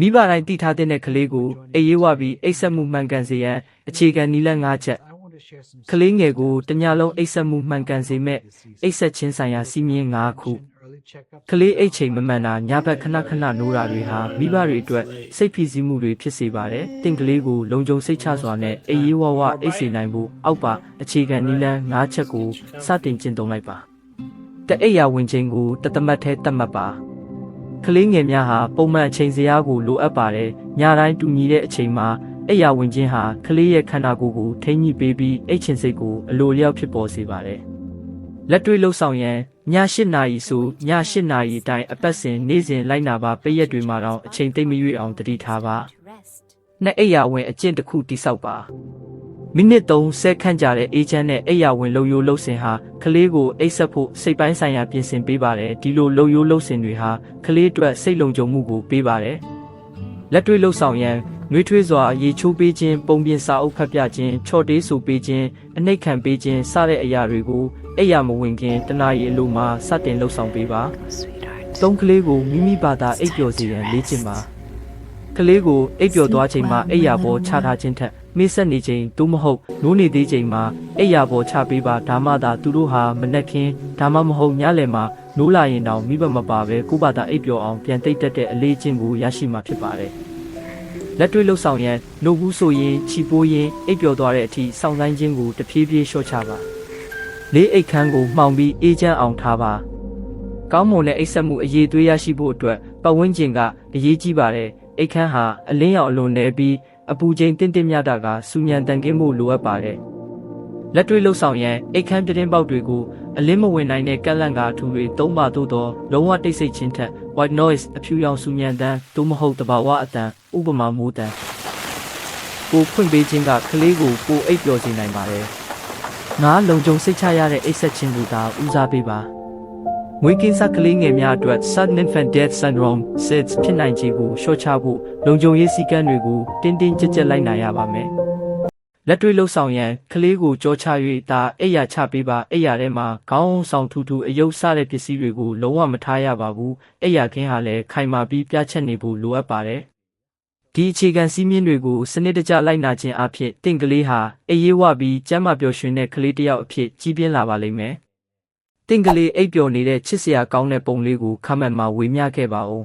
မိဘတိုင်းတည်ထားတဲ့ကလေးကိုအေးရေးဝပြီးအိတ်ဆက်မှုမှန်ကန်စေရန်အခြေခံနည်းလမ်း၅ချက်ကလေးငယ်ကိုတညလုံးအိတ်ဆက်မှုမှန်ကန်စေမဲ့အိတ်ဆက်ခြင်းဆိုင်ရာစီမင်း၅ခုကလေးအိတ်ချိန်မမှန်တာညဘက်ခဏခဏနိုးတာတွေဟာမိဘတွေအတွက်စိတ်ဖိစီးမှုတွေဖြစ်စေပါတယ်။တင့်ကလေးကိုလုံခြုံစိတ်ချစွာနဲ့အေးရေးဝဝအိတ်စေနိုင်ဖို့အောက်ပါအခြေခံနည်းလမ်း၅ချက်ကိုစတင်ကျင့်သုံးလိုက်ပါ။တအိတ်ရဝင်ခြင်းကိုတသမတ်ထဲတတ်မှတ်ပါ။ ကလေးငယ်များဟာပုံမှန်အချိန်စရာကိုလိုအပ်ပါတယ်။ညတိုင်းတူညီတဲ့အချိန်မှာအိယာဝင်ခြင်းဟာကလေးရဲ့ခန္ဓာကိုယ်ကိုထိန်းညှိပေးပြီးအိတ်ချင်စိတ်ကိုအလိုလျောက်ဖြစ်ပေါ်စေပါတယ်။လက်တွေ့လှုပ်ဆောင်ရန်ည၈နာရီဆိုည၈နာရီအတိုင်းအပတ်စဉ်နေ့စဉ်လိုက်နာပါပိတ်ရက်တွေမှာတော့အချိန်သိမ့်မရွေ့အောင်တတိထားပါ။နှစ်အိယာဝင်အကျင့်တစ်ခုတိဆောက်ပါ။ မိနစ်30ခန့်ကြာတဲ့အေဂျင့်နဲ့အိယာဝင်လှုပ်ရိုးလှုပ်စင်ဟာကလေးကိုအိတ်ဆက်ဖို့စိတ်ပိုင်းဆိုင်ရာပြင်ဆင်ပေးပါတယ်။ဒီလိုလှုပ်ရိုးလှုပ်စင်တွေဟာကလေးအတွက်စိတ်လုံခြုံမှုကိုပေးပါတယ်။လက်တွေ့လှုပ်ဆောင်ရန်နှွေးထွေးစွာရေချိုးပေးခြင်းပုံပြင်စာအုပ်ဖတ်ပြခြင်းချော့တေးဆိုပေးခြင်းအနှိတ်ခံပေးခြင်းစတဲ့အရာတွေကိုအိယာမဝင်ခင်တနာရီအလိုမှာစတင်လှုပ်ဆောင်ပေးပါသုံးကလေးကိုမိမိဘာသာအိပ်ပျော်စေရန်လေ့ကျင့်ပါ ကလေးကိုအိပ်ပျော်သွားချိန်မှာအိယာပေါ်ချထားခြင်းထက်မေ့ဆက်နေချိန်သို့မဟုတ်နိုးနေသေးချိန်မှာအိယာပေါ်ချပေးပါဒါမှသာသူတို့ဟာမနှက်ခင်းဒါမှမဟုတ်ညလယ်မှာနိုးလာရင်တောင်မိဘမပါပဲကိုယ့်ဘာသာအိပ်ပျော်အောင်ပြန်တိတ်တက်တဲ့အလေးချင်းကိုရရှိမှာဖြစ်ပါတယ်လက်တွေ့လှုပ်ဆောင်ရန်နှုတ်ဘူးဆိုရင်ချီပိုးရင်အိပ်ပျော်သွားတဲ့အထိစောင့်ဆိုင်ခြင်းကိုတဖြည်းဖြည်းလျှော့ချပါလေးအိတ်ခမ်းကိုမှောင်ပြီးအေးချမ်းအောင်ထားပါကောင်းမွန်တဲ့အိတ်ဆက်မှုအရေးသွေးရရှိဖို့အတွက်ပတ်ဝန်းကျင်ကအရေးကြီးပါတယ်အိတ်ခမ်းဟာအလင်းရောင်အလွန်နေပြီးအပူချိန်တင့်တင့်မြတာကစူညံတန်ကင်းမှုလိုအပ်ပါတယ်လက်တွေ့လှုပ်ဆောင်ရန်အိတ်ခမ်းပြတင်းပေါက်တွေကိုအလင်းမဝင်နိုင်တဲ့ကန့်လန့်ကာအထူတွေသုံးပါသို့သောလုံးဝတိတ်ဆိတ်ခြင်းထက် white noise အဖြူရောင်စူညံတန်းသို့မဟုတ်တဘာဝအတန်ဥပမာမိုးတန်ကိုဖွင့်ပေးခြင်းကကလေးကိုပိုအိပ်ပျော်စေနိုင်ပါတယ်ငါလုံခြုံစိတ်ချရတဲ့အိပ်ဆက်ခြင်းကိုသာဦးစားပေးပါ မွေးကင်းစကလေးငယ်များအတွက် sudden infant death syndrome SIDS ဖြစ်နိုင်ခြေကိုလျှော့ချဖို့လုံခြုံရေးစည်းကမ်းတွေကိုတင်းတင်းကြပ်ကြပ်လိုက်နာရပါမယ်လက်တွေ့လှုပ်ဆောင်ရန်ကလေးကိုကြောချ၍ဒါအိယာချပေးပါအိယာထဲမှာခေါင်းဆောင်ထူထူအယုတ်စတဲ့ပစ္စည်းတွေကိုလုံးဝမထားရပါဘူးအိယာခင်းဟာလည်းခိုင်မာပြီးပြတ်ချက်နေဖို့လိုအပ်ပါတယ်ဒီအခြေခံစည်းမျဉ်းတွေကိုစနစ်တကျလိုက်နာခြင်းအဖြစ်တင့်ကလေးဟာအေးရေးဝပြီးကျမ်းမာပျော်ရွှင်တဲ့ကလေးတစ်ယောက်အဖြစ်ကြီးပြင်းလာပါလိမ့်မယ် တင့်ကလေးအိပ်ပျော်နေတဲ့ချစ်စရာကောင်းတဲ့ပုံလေးကိုခမတ်မှာဝေမျှခဲ့ပါဦး